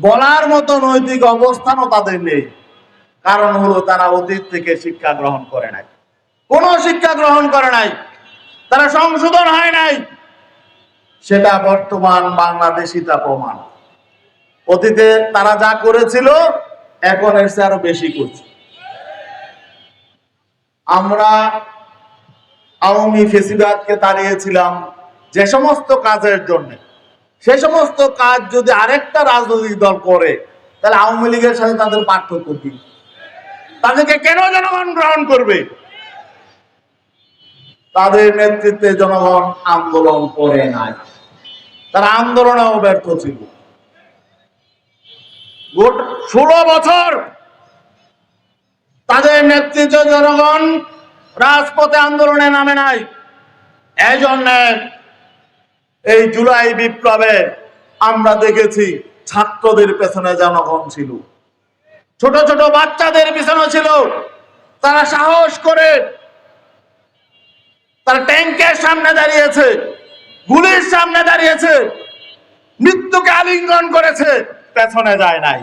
বলার মতো নৈতিক অবস্থানও তাদের নেই। কারণ হলো তারা অতীত থেকে শিক্ষা গ্রহণ করে নাই। কোনো শিক্ষা গ্রহণ করে নাই। তারা সংশোধন হয় নাই। সেটা বর্তমান বাংলাদেশি তা প্রমাণ। অতীতে তারা যা করেছিল, এখন এসে আরও বেশি করছে। আমরা আওয়ামী ফেসিবাদকে তাড়িয়েছিলাম যে সমস্ত কাজের জন্য। সে সমস্ত কাজ যদি আরেকটা রাজনৈতিক দল করে, তাহলে আওয়ামী লীগের সাথে তাদের পার্থক্য কি? তাদেরকে কেন জনগণ গ্রহণ করবে? তাদের নেতৃত্বে জনগণ আন্দোলন করে নাই। তারা আন্দোলনেও ব্যর্থ ছিল। ষোলো বছর তাদের নেতৃত্বে জনগণ রাজপথে আন্দোলনে নামে নাই। এই জন্য এই জুলাই বিপ্লবে আমরা দেখেছি ছাত্রদের পেছনে জনগণ ছিল। ছোট ছোট বাচ্চাদের পিছনে ছিল। তারা সাহস করে তারা ট্যাঙ্কের সামনে দাঁড়িয়েছে, গুলির সামনে দাঁড়িয়েছে, মৃত্যুকে আলিঙ্গন করেছে, পেছনে যায় নাই,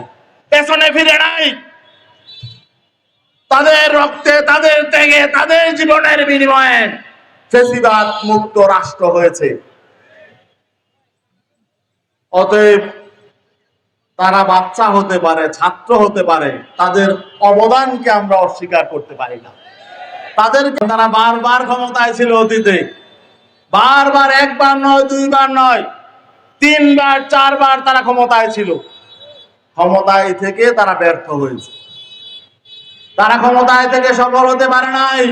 পেছনে ফিরে নাই। তাদের রক্তে, তাদের ত্যাগে, তাদের জীবনের বিনিময়ে ফেসিবাদ মুক্ত রাষ্ট্র হয়েছে। অতএব তারা বাচ্চা হতে পারে, ছাত্র হতে পারে, তাদের অবদানকে আমরা অস্বীকার করতে পারি না। তাদের তারা বারবার ক্ষমতায় ছিল অতীতে। বারবার, একবার নয়, দুইবার নয়, তিনবার, চারবার তারা ক্ষমতায় ছিল। ক্ষমতায় থেকে তারা ব্যর্থ হয়েছে। তারা ক্ষমতায় থেকে সফল হতে পারে নাই।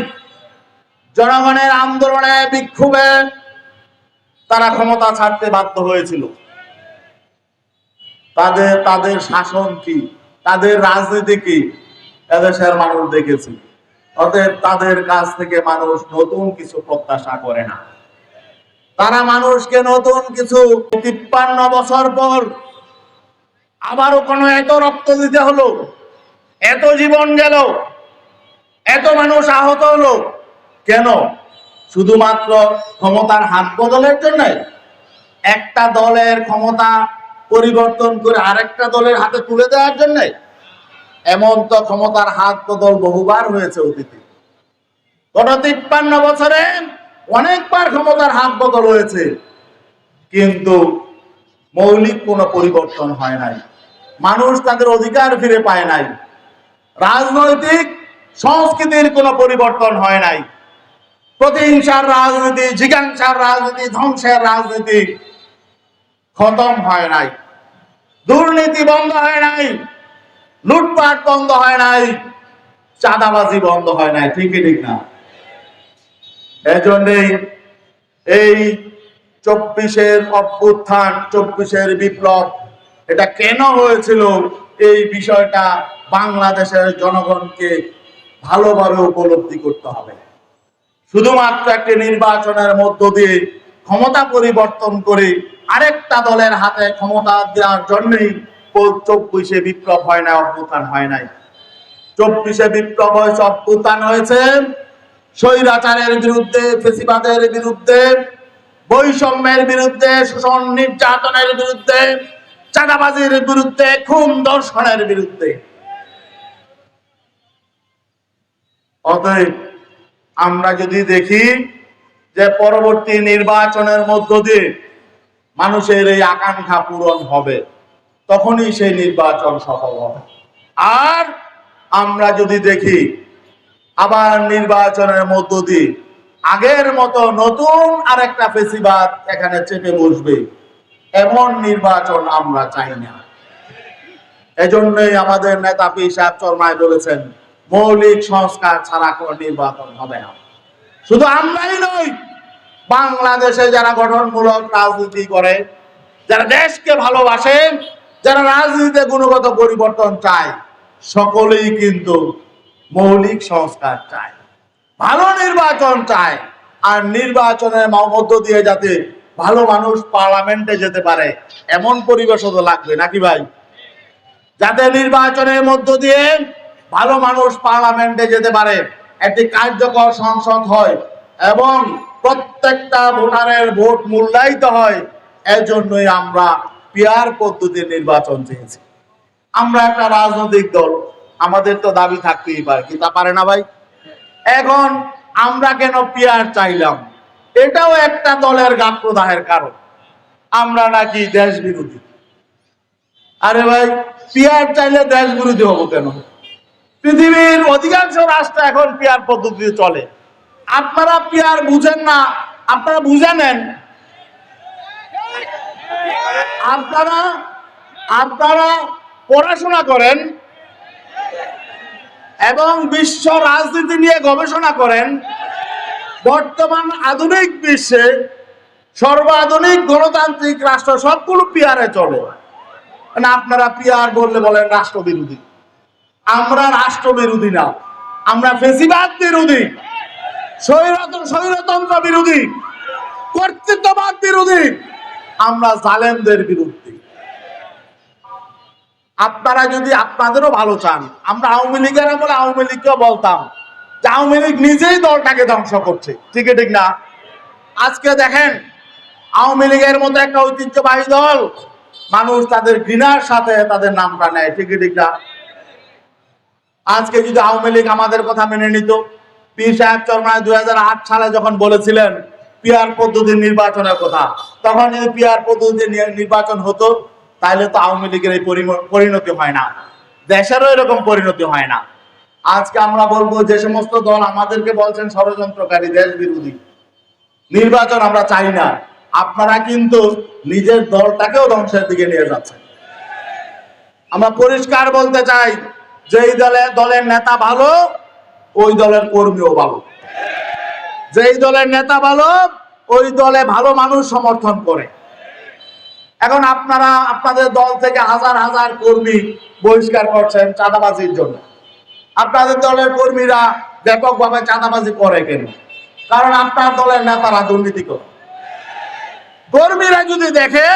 জনগণের আন্দোলনে বিক্ষোভে তারা ক্ষমতা ছাড়তে বাধ্য হয়েছিল। তাদের তাদের শাসন কি? তাদের রাজনীতি কি? এদেশের মানুষ দেখেছে। অতএব তাদের কাছ থেকে মানুষ নতুন কিছু প্রত্যাশা করে না। তারা মানুষকে নতুন কিছু তিপ্পান্ন বছর পর আবারও কোনো এত রক্ত দিতে হলো? এত জীবন গেল? এত মানুষ আহত হলো? কেন? শুধুমাত্র ক্ষমতার হাত বদলের জন্য? একটা দলের ক্ষমতা পরিবর্তন করে আরেকটা দলের হাতে তুলে দেওয়ার জন্য এমন তো ক্ষমতার হাত বদল বহুবার হয়েছে অতীতে। গত তিপ্পান্ন বছরে অনেকবার ক্ষমতার হাত বদল হয়েছে, কিন্তু মৌলিক কোনো পরিবর্তন হয় নাই। মানুষ তাদের অধিকার ফিরে পায় নাই। রাজনৈতিক সংস্কৃতির কোনো পরিবর্তন হয় নাই। প্রতিহিংসার রাজনীতি, জিজ্ঞাসার রাজনীতি, ধ্বংসের রাজনীতি খতম হয় নাই। দুর্নীতি বন্ধ হয় নাই। লুটপাট বন্ধ হয় নাই। চাঁদাবাজি বন্ধ হয় নাই। ঠিকই ঠিক না। এজন্যই এই চব্বিশের অভ্যুত্থান, চব্বিশের বিপ্লব, এটা কেন হয়েছিল? এই বিষয়টা বাংলাদেশের জনগণকে ভালোভাবে উপলব্ধি করতে হবে। শুধুমাত্র একটি নির্বাচনের মধ্য দিয়ে ক্ষমতা পরিবর্তন করে আরেকটা দলের হাতে ক্ষমতা দেওয়ার জন্যই চব্বিশে বিপ্লব হয় না অভ্যুত্থান হয় নাই। চব্বিশে বিপ্লব হয়েছে, অভ্যুত্থান হয়েছে। স্বৈরাচারের বিরুদ্ধে, ফেসিবাদের বিরুদ্ধে, বৈষম্যের বিরুদ্ধে, শোষণ নির্যাতনের বিরুদ্ধে, চাঁদাবাজির বিরুদ্ধে, খুন দর্শনের বিরুদ্ধে। অতএব আমরা যদি দেখি যে পরবর্তী নির্বাচনের মধ্য দিয়ে মানুষের এই আকাঙ্ক্ষা পূরণ হবে, তখনই সেই নির্বাচন সফল হবে। আর আমরা যদি দেখি, আবার নির্বাচনের মধ্য দিয়ে আগের মতো নতুন আরেকটা ফেসিবাদ এখানে চেপে বসবে, এমন নির্বাচন আমরা চাই না। এজন্যই আমাদের নেতা পি সাহেব চরমায় বলেছেন, মৌলিক সংস্কার ছাড়া কোনো নির্বাচন হবে না। শুধু আমরাই নই বাংলাদেশে যারা গঠনমূলক রাজনীতি করে, যারা দেশকে ভালোবাসে, যারা রাজনীতিতে গুণগত পরিবর্তন চায়, সকলেই কিন্তু মৌলিক সংস্কার চায়, ভালো নির্বাচন চায়, আর নির্বাচনের মধ্য দিয়ে যাতে ভালো মানুষ পার্লামেন্টে যেতে পারে, এমন পরিবেশও তো লাগবে, নাকি ভাই? যাতে নির্বাচনের মধ্য দিয়ে ভালো মানুষ পার্লামেন্টে যেতে পারে, একটি কার্যকর সংসদ হয়, এবং প্রত্যেকটা ভোটারের ভোট মূল্যায়িত হয়, এজন্যই আমরা পিয়ার পদ্ধতির নির্বাচন চেয়েছি। আমরা একটা রাজনৈতিক দল, আমাদের তো দাবি থাকতেই পারে কি তা পারে না ভাই। এখন আমরা কেন পিয়ার চাইলাম? এটাও একটা দলের গাত্রদাহের কারণ। আমরা নাকি দেশ বিরোধী। আরে ভাই পিয়ার চাইলে দেশ বিরোধী হব কেন? পৃথিবীর অধিকাংশ রাষ্ট্র এখন পিয়ার পদ্ধতিতে চলে। আপনারা পিয়ার বুঝেন না। আপনারা বুঝে নেন আপনারা আপনারা পড়াশোনা করেন এবং বিশ্ব রাজনীতি নিয়ে গবেষণা করেন। বর্তমান আধুনিক বিশ্বে সর্বাধুনিক গণতান্ত্রিক রাষ্ট্র সবগুলো পিয়ারে চলে। মানে আপনারা পিয়ার বললে বলেন রাষ্ট্রবিরোধী। আমরা রাষ্ট্রবিরোধী না। আমরা ফেসিবাদ বিরোধী। স্বৈরতন্ত্র বিরোধী, কর্তৃত্ববাদ বিরোধী, আমরা জালেমদের বিরুদ্ধে। আপনারা যদি আপনাদেরও ভালো চান, আমরা আওয়ামী লীগের আমলে আওয়ামী লীগকেও বলতাম যে আওয়ামী লীগ নিজেই দলটাকে ধ্বংস করছে। ঠিক ঠিক না? আজকে দেখেন, আওয়ামী লীগের মতো একটা ঐতিহ্যবাহী দল, মানুষ তাদের ঘৃণার সাথে তাদের নামটা নেয়। ঠিক ঠিক না? আজকে যদি আওয়ামী লীগ আমাদের কথা মেনে নিত পীর সাহেব চরমায় দুই সালে যখন বলেছিলেন, পিয়ার পদ্ধতির নির্বাচনের কথা তখন যদি পিয়ার পদ্ধতিতে নির্বাচন হতো তাহলে তো আওয়ামী লীগের এই পরিণতি হয় না। দেশেরও এরকম পরিণতি হয় না। আজকে আমরা বলব যে সমস্ত দল আমাদেরকে বলছেন ষড়যন্ত্রকারী দেশ বিরোধী নির্বাচন আমরা চাই না। আপনারা কিন্তু নিজের দলটাকেও ধ্বংসের দিকে নিয়ে যাচ্ছেন। আমরা পরিষ্কার বলতে চাই, যেই দলে, দলের নেতা ভালো ওই দলের কর্মীও ভালো। যেই দলের নেতা ভালো, ওই দলে ভালো মানুষ সমর্থন করে। এখন আপনারা, আপনাদের দল থেকে হাজার হাজার কর্মী বহিষ্কার করছেন চাঁদাবাজির জন্য। আপনাদের দলের কর্মীরা ব্যাপকভাবে চাঁদাবাজি করে কেন? কারণ আপনার দলের নেতারা দুর্নীতি করে। কর্মীরা যদি দেখে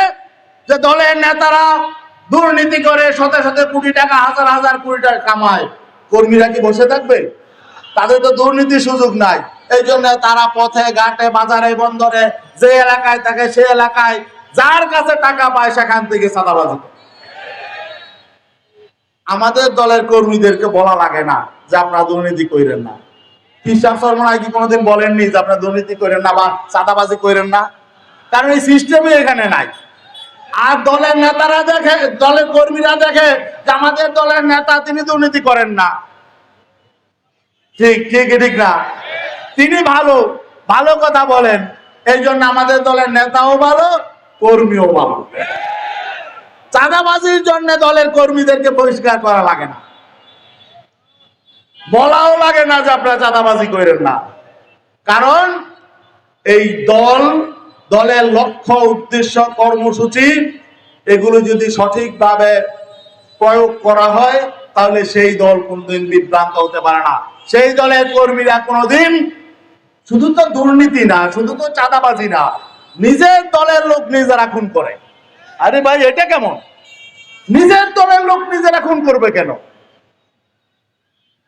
যে দলের নেতারা দুর্নীতি করে শত শত কোটি টাকা, হাজার হাজার কোটি টাকা কামায়, কর্মীরা কি বসে থাকবে? তাদের তো দুর্নীতির সুযোগ নাই। এই জন্য তারা পথে, ঘাটে, বাজারে, বন্দরে, যে এলাকায় থাকে সে এলাকায় যার কাছে টাকা পায় সেখান থেকে চাঁদাবাজি আমাদের দলের কর্মীদেরকে বলা লাগে না যে আপনারা দুর্নীতি করেন না। খ্রিস্টান সরমনায় কি কোনোদিন বলেননি যে আপনারা দুর্নীতি করেন না বা চাঁদাবাজি করেন না? কারণ এই সিস্টেমই এখানে নাই। আর দলের নেতারা দেখে, দলের কর্মীরা দেখে যে আমাদের দলের নেতা তিনি দুর্নীতি করেন না। ঠিক ঠিক ঠিক না। তিনি ভালো ভালো কথা বলেন। এই জন্য আমাদের দলের নেতাও ভালো, কর্মীও ভালো। চাঁদাবাজির জন্য দলের কর্মীদেরকে পরিষ্কার করা লাগে না। বলাও লাগে না যে আপনারা চাঁদাবাজি করেন না। কারণ এই দল, দলের লক্ষ্য, উদ্দেশ্য, কর্মসূচি, এগুলো যদি সঠিকভাবে প্রয়োগ করা হয়, তাহলে সেই দল কোনদিন বিভ্রান্ত হতে পারে না। সেই দলের কর্মীরা কোনোদিন শুধু তো দুর্নীতি না, শুধু তো চাঁদাবাজি না, নিজের দলের লোক নিজেরা খুন করে। আরে ভাই, এটা কেমন? নিজের দলের লোক নিজেরা খুন করবে কেন?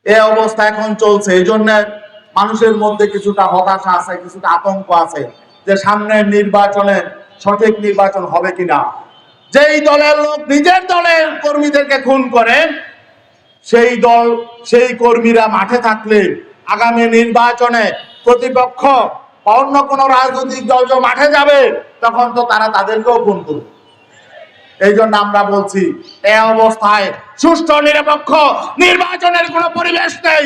এ অবস্থা এখন চলছে এই জন্য মানুষের মধ্যে কিছুটা হতাশা আছে, কিছুটা আতঙ্ক আছে যে সামনের নির্বাচনে সঠিক নির্বাচন হবে কিনা। যেই দলের লোক নিজের দলের কর্মীদেরকে খুন করে সেই দল, সেই কর্মীরা মাঠে থাকলে আগামী নির্বাচনে প্রতিপক্ষ বা অন্য কোনো রাজনৈতিক দল যখন মাঠে যাবে, তখন তো তারা তাদেরকেও খুন করবে। এই জন্য আমরা বলছি এই অবস্থায় সুষ্ঠু নিরপেক্ষ নির্বাচনের কোনো পরিবেশ নেই।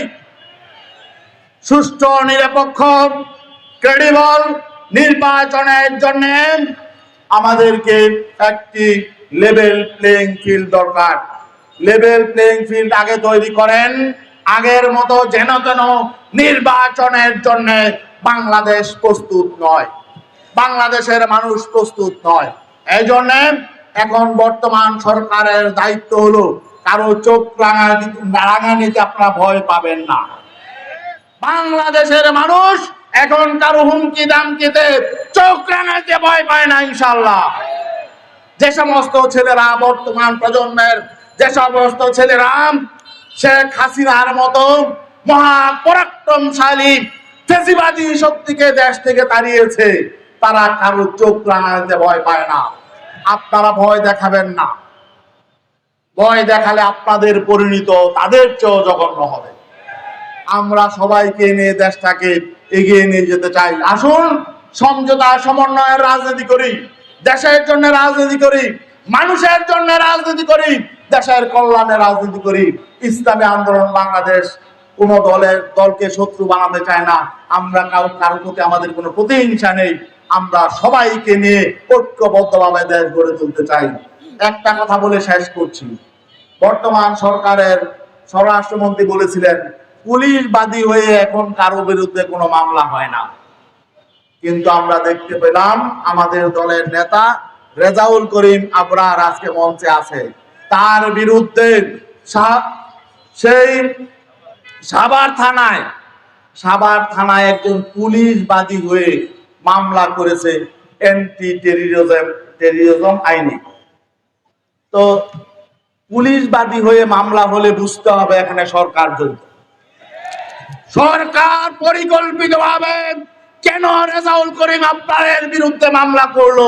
সুষ্ঠু, নিরপেক্ষ ক্রেডিবল নির্বাচনের জন্য আমাদেরকে একটি লেভেল প্লেইং ফিল্ড দরকার। লেভেল প্লেইং ফিল্ড আগে তৈরি করেন। আগের মতো যেন তেন নির্বাচনের জন্য বাংলাদেশ প্রস্তুত নয়। বাংলাদেশের মানুষ প্রস্তুত নয়। এই জন্য এখন বর্তমান সরকারের দায়িত্ব হলো, কারও চোখ রাঙানি রাঙানিতে আপনারা ভয় পাবেন না। বাংলাদেশের মানুষ এখন কারও হুমকি দামকিতে চোখ রাঙাতে ভয় পায় না ইনশাল্লাহ যে সমস্ত ছেলেরা বর্তমান প্রজন্মের যে সমস্ত ছেলেরা শেখ হাসিনার মতো পরাক্রমশালী ফেসিবাদী শক্তিকে দেশ থেকে তাড়িয়েছে, তারা কারও চোখ রাঙাতে ভয় পায় না। আপনারা ভয় দেখাবেন না। ভয় দেখালে আপনাদের পরিণত তাদের চেয়েও জঘন্য হবে। আমরা সবাইকে নিয়ে দেশটাকে এগিয়ে নিয়ে যেতে চাই। আসুন, সমঝোতা, সমন্বয়ের রাজনীতি করি। দেশের জন্য রাজনীতি করি, মানুষের জন্য রাজনীতি করি। দেশের কল্যাণে রাজনীতি করি, ইসলামী আন্দোলন বাংলাদেশ, কোন দলের দলকে শত্রু বানাতে চায় না। আমরা কারও কারোর প্রতি আমাদের কোনো প্রতিহিংসা নেই। আমরা সবাইকে নিয়ে ঐক্যবদ্ধভাবে দেশ গড়ে তুলতে চাই। একটা কথা বলে শেষ করছি। বর্তমান সরকারের স্বরাষ্ট্রমন্ত্রী বলেছিলেন পুলিশ বাদী হয়ে এখন কারও বিরুদ্ধে কোনো মামলা হয় না। কিন্তু আমরা দেখতে পেলাম আমাদের দলের নেতা রেজাউল করিম আবরার আজকে মঞ্চে আছে। তার বিরুদ্ধে সেই সাভার থানায় সাভার থানায় একজন পুলিশ বাদী হয়ে মামলা করেছে অ্যান্টি টেরিজম টেরিজম আইনে। তো পুলিশ বাদী হয়ে মামলা হলে বুঝতে হবে এখানে সরকার জড়িত। সরকার পরিকল্পিতভাবে কেন রেজাউল করিম আপনাদের বিরুদ্ধে মামলা করল?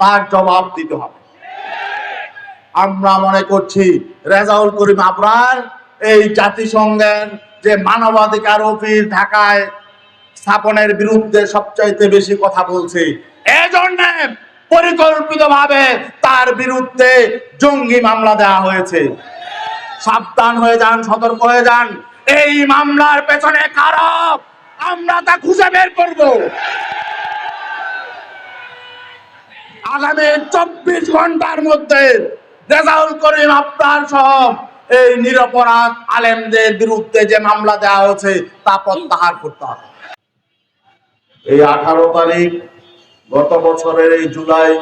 তার জবাব দিতে হবে। আমরা মনে করছি রেজাউল করিম আবরার এই জাতিসংঘের যে মানবাধিকার অফিস ঢাকায় স্থাপনের বিরুদ্ধে সবচাইতে বেশি কথা বলছে, এজন্য পরিকল্পিতভাবে তার বিরুদ্ধে জঙ্গি মামলা দেওয়া হয়েছে। সাবধান হয়ে যান, সতর্ক হয়ে যান। এই মামলার পেছনে খারাপ আমরা তা খুঁজে বের করব। আগামী চব্বিশ ঘণ্টার মধ্যে রেজাউল করিম আপনার সহ এই নিরপরাধ আলেমদের বিরুদ্ধে যে মামলা দেওয়া হয়েছে, তা প্রত্যাহার করতে হবে। এই আঠারো তারিখ, গত বছরের এই জুলাই,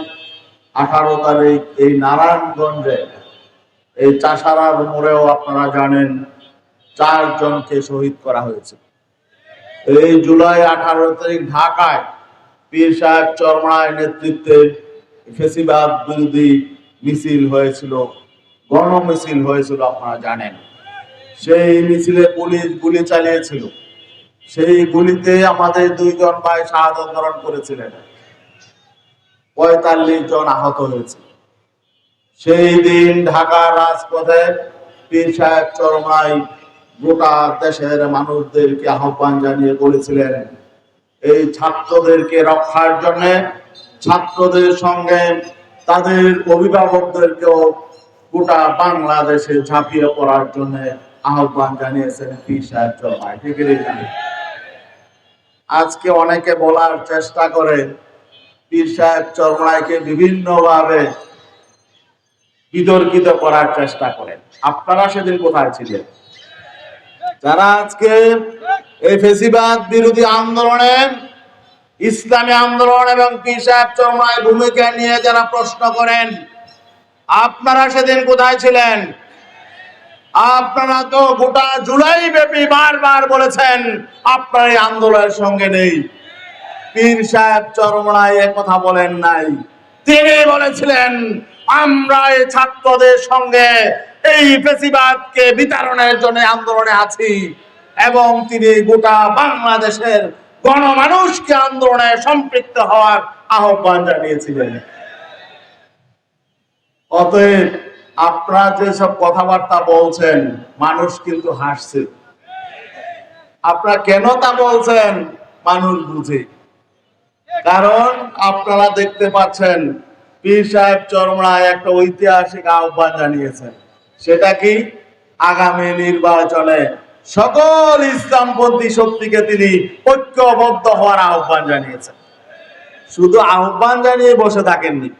আঠারো তারিখ এই নারায়ণগঞ্জে, এই চাষারার মোড়েও আপনারা জানেন, চারজনকে শহীদ করা হয়েছে। এই জুলাই, আঠারো তারিখ ঢাকায় পীর সাহেব চরমায় নেতৃত্বে ফেসিবাদ বিরোধী মিছিল হয়েছিল গণ মিছিল হয়েছিল, আপনারা জানেন। সেই মিছিলে পুলিশ গুলি চালিয়েছিল। সেই গুলিতে আমাদের দুইজন ভাই শাহাদত করেছিলেন। পঁয়তাল্লিশ জন আহত হয়েছে। সেই দিন ঢাকার রাজপথে পীর সাহেব চরমাই গোটা দেশের মানুষদেরকে আহ্বান জানিয়ে বলেছিলেন, এই ছাত্রদেরকে রক্ষার জন্য ছাত্রদের সঙ্গে তাদের অভিভাবকদেরকেও গোটা বাংলাদেশে ঝাঁপিয়ে পড়ার জন্য আহ্বান জানিয়েছেন পীর সাহেব আজকে অনেকে বলার চেষ্টা করে, পীর সাহেব চরমাইকে বিভিন্নভাবে বিতর্কিত করার চেষ্টা করেন। আপনারা সেদিন কোথায় ছিলেন? যারা আজকে এই ফেসিবাদ বিরোধী আন্দোলনে ইসলামী আন্দোলন এবং পীর সাহেব চরমায় ভূমিকা নিয়ে যারা প্রশ্ন করেন, আপনারা সেদিন কোথায় ছিলেন? আপনারা তো গোটা জুলাই ব্যাপী বারবার বলেছেন, আপনার আন্দোলনের সঙ্গে নেই। পীর সাহেব চরমনায় কথা বলেন নাই। তিনি বলেছিলেন, আমরা এই ছাত্রদের সঙ্গে এই ফেসিবাদকে বিতরণের জন্য আন্দোলনে আছি এবং তিনি গোটা বাংলাদেশের গণমানুষকে আন্দোলনে সম্পৃক্ত হওয়ার আহ্বান জানিয়েছিলেন। অতএব আপনারা যেসব কথাবার্তা বলছেন, মানুষ কিন্তু হাসছে। আপনারা কেন তা বলছেন, মানুষ বুঝে। কারণ আপনারা দেখতে পাচ্ছেন, পীর সাহেব চরমড়ায় একটা ঐতিহাসিক আহ্বান জানিয়েছেন। সেটা কি? আগামী নির্বাচনে সকল ইসলামপন্থী শক্তিকে তিনি ঐক্যবদ্ধ হওয়ার আহ্বান জানিয়েছেন। শুধু আহ্বান জানিয়ে বসে থাকেননি,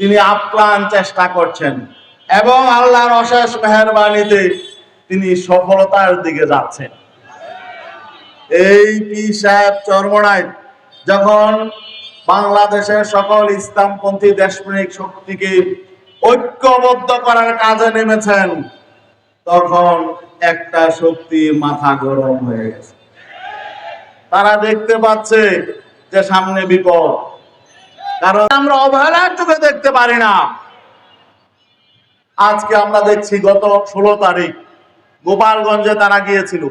তিনি আপ্রাণ চেষ্টা করছেন এবং আল্লাহর অশেষ মেহরবানিতে তিনি সফলতার দিকে যাচ্ছেন। এই পি সাহেব চরমনায় যখন বাংলাদেশের সকল ইসলামপন্থী দেশপ্রেমিক শক্তিকে ঐক্যবদ্ধ করার কাজে নেমেছেন তখন একটা শক্তি মাথা গরম হয়ে গেছে। তারা দেখতে পাচ্ছে যে সামনে বিপদ। কারণ আমরা অবহেলার চোখে দেখতে পারি না। আজকে আমরা দেখছি গত ষোলো তারিখ, গোপালগঞ্জে তারা গিয়েছিল।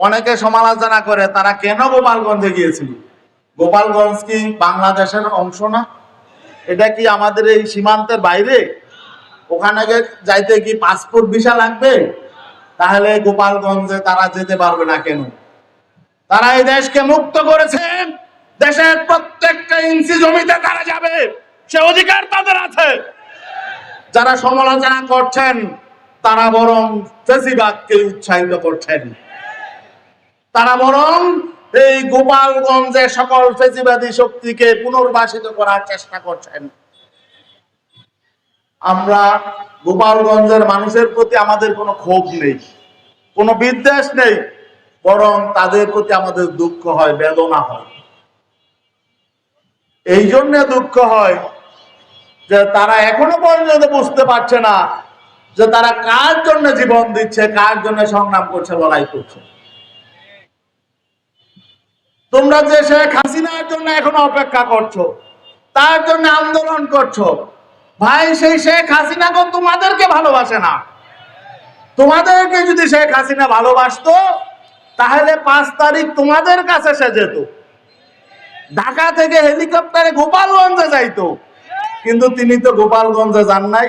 অনেকে সমালোচনা করে, তারা কেন গোপালগঞ্জে গিয়েছিল? গোপালগঞ্জ কি বাংলাদেশের অংশ না? এটা কি আমাদের এই সীমান্তের বাইরে? ওখানে যাইতে কি পাসপোর্ট ভিসা লাগবে? তাহলে গোপালগঞ্জে তারা যেতে পারবে না কেন? তারা এই দেশকে মুক্ত করেছে। দেশের প্রত্যেকটা ইঞ্চি জমিতে তারা যাবে। সে অধিকার তাদের আছে। যারা সমালোচনা করছেন, তারা বরং ফেসিবাদকে উৎসাহিত করছেন। তারা বরং এই গোপালগঞ্জে সকল ফেসিবাদী শক্তিকে পুনর্বাসিত করার চেষ্টা করছেন। আমরা গোপালগঞ্জের মানুষের প্রতি আমাদের কোনো ক্ষোভ নেই, কোনো বিদ্বেষ নেই, বরং তাদের প্রতি আমাদের দুঃখ হয়, বেদনা হয়। এই জন্য দুঃখ হয় যে তারা এখনও পর্যন্ত বুঝতে পারছে না যে তারা কার জন্য জীবন দিচ্ছে, কার জন্য সংগ্রাম করছে, লড়াই করছে। তোমরা যে শেখ হাসিনার জন্য এখনও অপেক্ষা করছ, তার জন্য আন্দোলন করছ ভাই, সেই শেখ হাসিনা কোন তোমাদেরকে ভালোবাসে না। তোমাদেরকে যদি শেখ হাসিনা ভালোবাসতো, তাহলে পাঁচ তারিখ তোমাদের কাছে সে যেত। ঢাকা থেকে হেলিকপ্টারে গোপালগঞ্জে যাইতো। কিন্তু তিনি তো গোপালগঞ্জে যান নাই।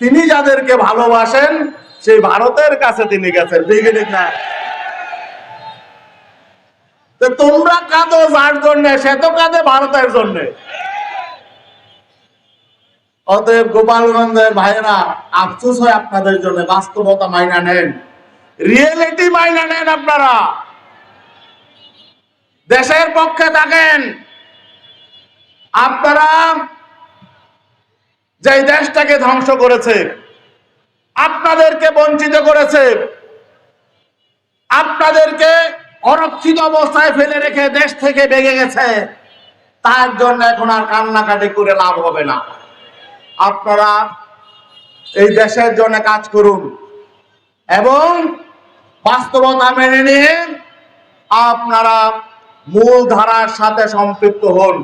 তিনি যাদেরকে ভালোবাসেন, সেই ভারতের কাছে তিনি গেছেন। ঠিক না। তোমরা কাঁদো যার জন্যে, সে তো কাঁদে ভারতের জন্য। অতএব গোপালগঞ্জের ভাইরা আফসোস হয় আপনাদের জন্য, বাস্তবতা মাইনা নেন। রিয়েলিটি মাইনা নেন আপনারা। দেশের পক্ষে থাকেন। আপনারা যে দেশটাকে ধ্বংস করেছে, আপনাদেরকে বঞ্চিত করেছে, আপনাদেরকে অরক্ষিত অবস্থায় ফেলে রেখে দেশ থেকে বেগে গেছে, তার জন্য এখন আর কান্নাকাটি করে লাভ হবে না। আপনারা এই দেশের জন্য কাজ করুন এবং বাস্তবতা মেনে নিয়ে আপনারা মূল ধারার সাথে সম্পৃক্ত হন।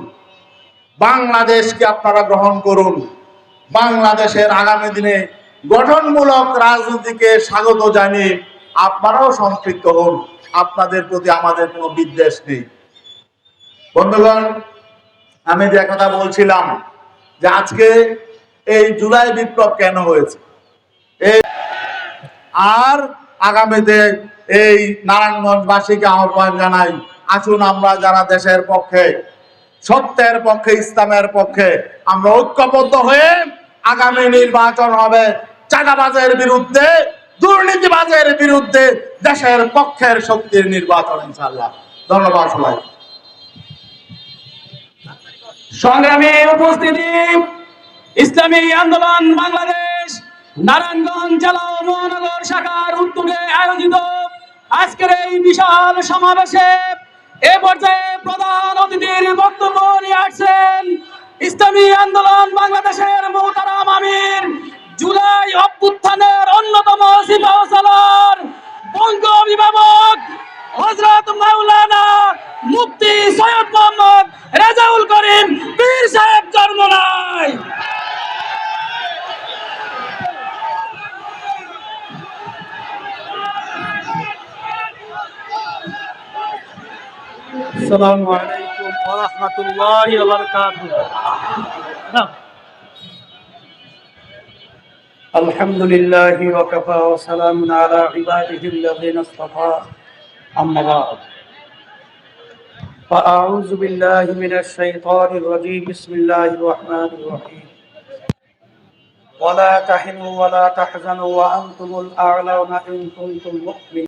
বাংলাদেশকে আপনারা গ্রহণ করুন। বাংলাদেশের আগামী দিনে গঠনমূলক রাজনীতিকে স্বাগত জানিয়ে আপনারাও সম্পৃক্ত হন। আপনাদের প্রতি আমাদের কোনো বিদ্বেষ নেই। বন্ধুগণ, আমি যে কথা বলছিলাম যে আজকে এই জুলাই বিপ্লব কেন হয়েছে? আর আগামীতে এই নারায়ণগঞ্জবাসীকে আহ্বান জানাই, আসুন আমরা যারা দেশের পক্ষে, সত্যের পক্ষে, ইসলামের পক্ষে আমরা ঐক্যবদ্ধ হয়ে আগামী নির্বাচন হবে। চাঁদাবাজের বিরুদ্ধে, দুর্নীতিবাজের বিরুদ্ধে দেশের পক্ষের শক্তির নির্বাচন ইনশাল্লাহ ধন্যবাদ সবাই সংগ্রামী উপস্থিতি ইসলামী আন্দোলন বাংলাদেশ, নারায়ণগঞ্জ জেলা মহানগর শাখার উদ্যোগে আয়োজিত আজকের এই বিশাল সমাবেশে এ পর্যায়ে প্রধান অতিথির বক্তব্য নিয়ে আসছেন ইসলামী আন্দোলন বাংলাদেশের মোহতারাম আমির, জুলাই অভ্যুত্থানের অন্যতম সিপাহসালার বঙ্গ অভিভাবক হজরত মাওলানা মুফতি সৈয়দ মোহাম্মদ রেজাউল করিম পীর সাহেব চরমনাই السلام عليكم ورحمة الله وبركاته الحمد لله وكفى وسلام على عباده الذين اصطفى أما بعد. فأعوذ بالله من الشيطان الرجيم. بسم الله الرحمن الرحيم. ولا تهنوا ولا تحزنوا وأنتم الأعلون إن كنتم مؤمنين.